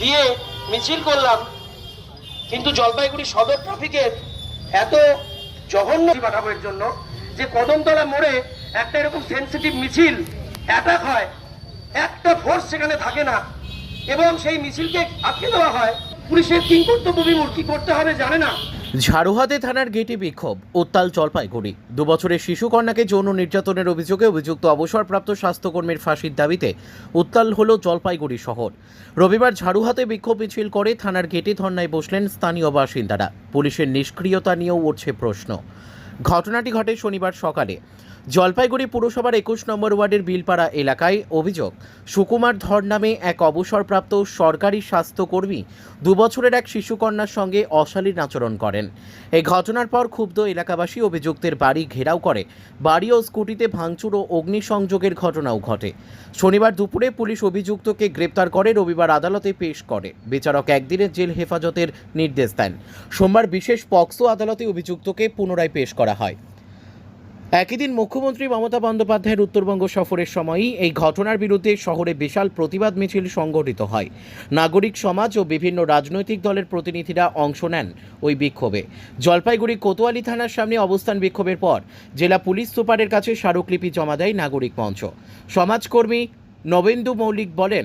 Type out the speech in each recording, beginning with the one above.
দিয়ে মিছিল করলাম। কিন্তু জলপাইগুড়ি সদর ট্রাফিকের এত জঘন্য পাঠাবো জন্য যে কদমতলা মোড়ে একটা এরকম সেন্সিটিভ মিছিল অ্যাটাক হয়, একটা ফোর্স সেখানে থাকে না। এবং সেই মিছিলকে আটকে দেওয়া হয়। পুলিশের কিং কর্তব্য বিমূর করতে হবে জানে না। ঝাড়ুহাতে থানার গেটে বিক্ষোভ, উত্তাল জলপাইগুড়ি। দুবছরের শিশু কন্যাকে যৌন নির্যাতনের অভিযোগে অভিযুক্ত অবসরপ্রাপ্ত স্বাস্থ্যকর্মীর ফাঁসির দাবিতে উত্তাল হল জলপাইগুড়ি শহর। রবিবার ঝাড়ুহাতে বিক্ষোভ মিছিল করে থানার গেটে ধর্নায় বসলেন স্থানীয় বাসিন্দারা। পুলিশের নিষ্ক্রিয়তা নিয়েও উঠছে প্রশ্ন। ঘটনাটি ঘটে শনিবার সকালে। জলপাইগুড়ি পুরসভার একুশ নম্বর ওয়ার্ডের বিলপাড়া এলাকায় অভিযোগ, সুকুমার ধর নামে এক অবসরপ্রাপ্ত সরকারি স্বাস্থ্যকর্মী দুবছরের এক শিশুকন্যার সঙ্গে অশালীন আচরণ করেন। এই ঘটনার পর ক্ষুব্ধ এলাকাবাসী অভিযুক্তের বাড়ি ঘেরাও করে, বাড়ি ও স্কুটিতে ভাঙচুর ও অগ্নিসংযোগের ঘটনাও ঘটে। শনিবার দুপুরে পুলিশ অভিযুক্তকে গ্রেপ্তার করে রবিবার আদালতে পেশ করে। বিচারক একদিনের জেল হেফাজতের নির্দেশ দেন। সোমবার বিশেষ পক্সো আদালতে অভিযুক্তকে পুনরায় পেশ করা হয়। একই দিন মুখ্যমন্ত্রী মমতা বন্দ্যোপাধ্যায়ের উত্তরবঙ্গ সফরের সময়ই এই ঘটনার বিরুদ্ধে শহরে বিশাল প্রতিবাদ মিছিল সংগঠিত হয়। নাগরিক সমাজ ও বিভিন্ন রাজনৈতিক দলের প্রতিনিধিরা অংশ নেন ওই বিক্ষোভে। জলপাইগুড়ি কোতোয়ালি থানার সামনে অবস্থান বিক্ষোভের পর জেলা পুলিশ সুপারের কাছে স্মারকলিপি জমা দেয় নাগরিক মঞ্চ। সমাজকর্মী নবেন্দু মৌলিক বলেন,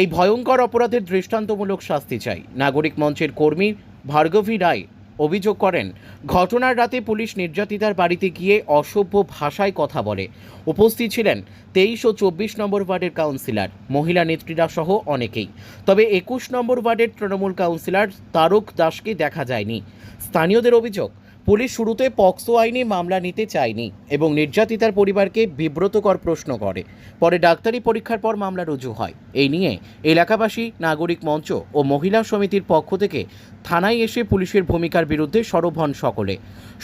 এই ভয়ঙ্কর অপরাধের দৃষ্টান্তমূলক শাস্তি চাই। নাগরিক মঞ্চের কর্মী ভার্গবী রায় অভিযোগ করেন, ঘটনার রাতে পুলিশ নির্যাতিতার বাড়িতে গিয়ে অসভ্য ভাষায় কথা বলে। উপস্থিত ছিলেন তেইশ ও চব্বিশ নম্বর ওয়ার্ডের কাউন্সিলর, মহিলা নেত্রীরা সহ অনেকেই। তবে একুশ নম্বর ওয়ার্ডের তৃণমূল কাউন্সিলর তারক দাসকে দেখা যায়নি। স্থানীয়দের অভিযোগ পুলিশ শুরুতে পক্সো আইনে মামলা নিতে চায়নি এবং নির্যাতিতার পরিবারকে বিব্রতকর প্রশ্ন করে। পরে ডাক্তারি পরীক্ষার পর মামলা রুজু হয়। এই নিয়ে এলাকাবাসী, নাগরিক মঞ্চ ও মহিলা সমিতির পক্ষ থেকে থানায় এসে পুলিশের ভূমিকার বিরুদ্ধে সরব হন সকলে।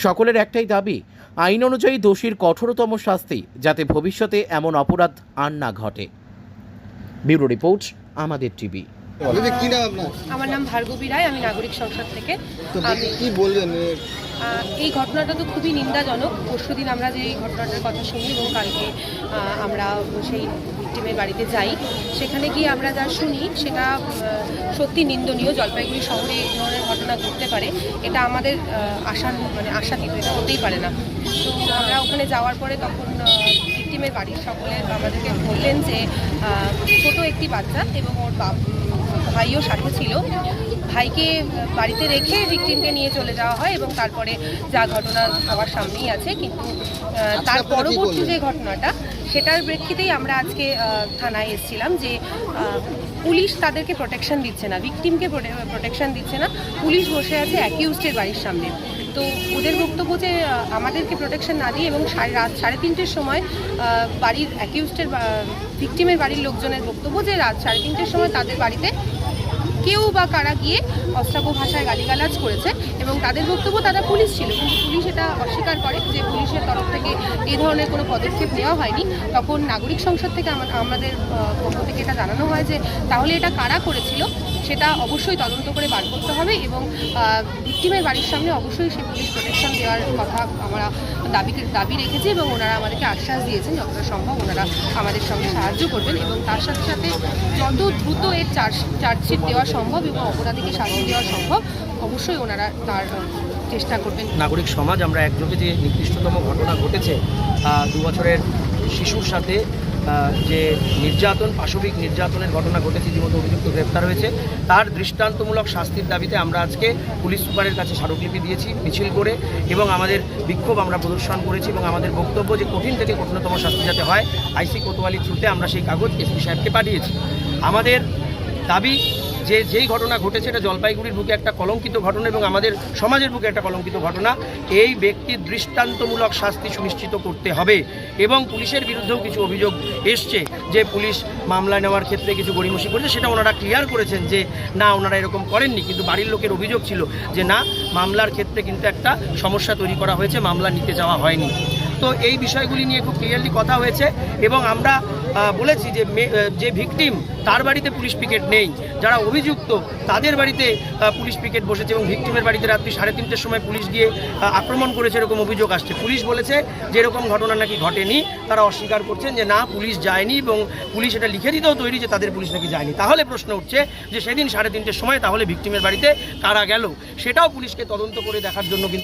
সকলের একটাই দাবি, আইন অনুযায়ী দোষীর কঠোরতম শাস্তি যাতে ভবিষ্যতে এমন অপরাধ আর না ঘটে। ব্যুরো রিপোর্ট, আমাদের টিভি। আমার নাম ভার্গবী রায় আমি নাগরিক সংসদ থেকে। আমি কি বলবেন এই ঘটনাটা তো খুবই নিন্দাজনক। পরশুদিন আমরা যে এই ঘটনাটার কথা শুনি এবং কালকে আমরা সেই ভিক্টিমের বাড়িতে যাই সেখানে গিয়ে আমরা যা শুনি সেটা সত্যি নিন্দনীয়। জলপাইগুড়ি শহরে এই ধরনের ঘটনা ঘটতে পারে। এটা আমাদের আশার মানে আশাতীত এটা হতেই পারে না। তো আমরা ওখানে যাওয়ার পরে তখন ভিক্টিমের বাড়ির সকলে আমাদেরকে বললেন যে ছোট একটি বাচ্চা এবং ওর বাপ ভাইও সাথে ছিল। ভাইকে বাড়িতে রেখে ভিকটিমকে নিয়ে চলে যাওয়া হয় এবং তারপরে যা ঘটনা সবার সামনেই আছে। কিন্তু আহ, তার পরবর্তী যে ঘটনাটা সেটার প্রেক্ষিতেই আমরা আজকে থানায় এসেছিলাম যে পুলিশ তাদেরকে প্রোটেকশন দিচ্ছে না ভিকটিমকে প্রোটেকশন দিচ্ছে না। পুলিশ বসে আছে অ্যাকিউজডের বাড়ির সামনে। তো ওদের বক্তব্য যে আমাদেরকে প্রোটেকশন না দিয়ে এবং সাড়ে রাত সাড়ে তিনটের সময় বাড়ির অ্যাকিউজডের ভিকটিমের বাড়ির লোকজনের বক্তব্য যে রাত সাড়ে তিনটের সময় তাদের বাড়িতে কেউ বা কারা গিয়ে অস্ত্রাব্য ভাষায় গালিগালাজ করেছে এবং তাদের বক্তব্য তারা পুলিশ ছিল। কিন্তু পুলিশ এটা অস্বীকার করে যে পুলিশের তরফ থেকে এই ধরনের কোনো পদক্ষেপ নেওয়া হয়নি। তখন নাগরিক সংসদ থেকে আমা- আমাদের পক্ষ থেকে এটা জানানো হয় যে তাহলে এটা কারা করেছিল? সেটা অবশ্যই তদন্ত করে বার করতে হবে এবং ভিক্টিমের বাড়ির সামনে অবশ্যই সে পুলিশ প্রোটেকশন দেওয়ার কথা আমরা দাবি দাবি রেখেছি এবং ওনারা আমাদেরকে আশ্বাস দিয়েছেন যতটা সম্ভব ওনারা আমাদের সঙ্গে সাহায্য করবেন এবং তার সাথে সাথে যত দ্রুত এর চার্জ, চার্জশিট দেওয়া সম্ভব এবং অপরাধীকে শাস্তি দেওয়া সম্ভব, অবশ্যই ওনারা তার চেষ্টা করবেন। নাগরিক সমাজ, আমরা একযোগে যে নিকৃষ্টতম ঘটনা ঘটেছে দু বছরের শিশুর সাথে যে নির্যাতন, পাশবিক নির্যাতনের ঘটনা ঘটেছে, ইতিমধ্যে অভিযুক্ত গ্রেপ্তার হয়েছে, তার দৃষ্টান্তমূলক শাস্তির দাবিতে আমরা আজকে পুলিশ সুপারের কাছে স্মারকলিপি দিয়েছি, মিছিল করে, এবং আমাদের বিক্ষোভ আমরা প্রদর্শন করেছি, এবং আমাদের বক্তব্য যে কঠিন থেকে কঠিনতম শাস্তি যাতে হয়, আইসি কোতোয়ালি থ্রুতে আমরা সেই কাগজ এসপি সাহেবকে পাঠিয়েছি। আমাদের দাবি যে যেই ঘটনা ঘটেছে এটা জলপাইগুড়ির বুকে একটা কলঙ্কিত ঘটনা এবং আমাদের সমাজের বুকে একটা কলঙ্কিত ঘটনা, এই ব্যক্তির দৃষ্টান্তমূলক শাস্তি সুনিশ্চিত করতে হবে এবং পুলিশের বিরুদ্ধেও কিছু অভিযোগ এসছে যে পুলিশ মামলা নেওয়ার ক্ষেত্রে কিছু গড়িমসি করেছে, সেটা ওনারা ক্লিয়ার করেছেন যে না, ওনারা এরকম করেননি, কিন্তু বাড়ির লোকের অভিযোগ ছিল যে না, মামলার ক্ষেত্রে কিন্তু একটা সমস্যা তৈরি করা হয়েছে, মামলা নিতে যাওয়া হয়নি। তো এই বিষয়গুলি নিয়ে খুব ক্লিয়ারলি কথা হয়েছে এবং আমরা বলেছি যে যে ভিকটিম, তার বাড়িতে পুলিশ পিকেট নেই। যারা অভিযুক্ত, তাদের বাড়িতে পুলিশ পিকেট বসেছে এবং ভিকটিমের বাড়িতে রাত্রি সাড়ে তিনটের সময় পুলিশ গিয়ে আক্রমণ করেছে এরকম অভিযোগ আসছে। পুলিশ বলেছে যে এরকম ঘটনা নাকি ঘটেনি। তারা অস্বীকার করছেন যে না, পুলিশ যায়নি এবং পুলিশ এটা লিখে দিতেও তৈরি যে তাদের পুলিশ নাকি যায়নি। তাহলে প্রশ্ন উঠছে যে সেদিন সাড়ে তিনটের সময় তাহলে ভিকটিমের বাড়িতে কারা গেল? সেটাও পুলিশকে তদন্ত করে দেখার জন্য কিন্তু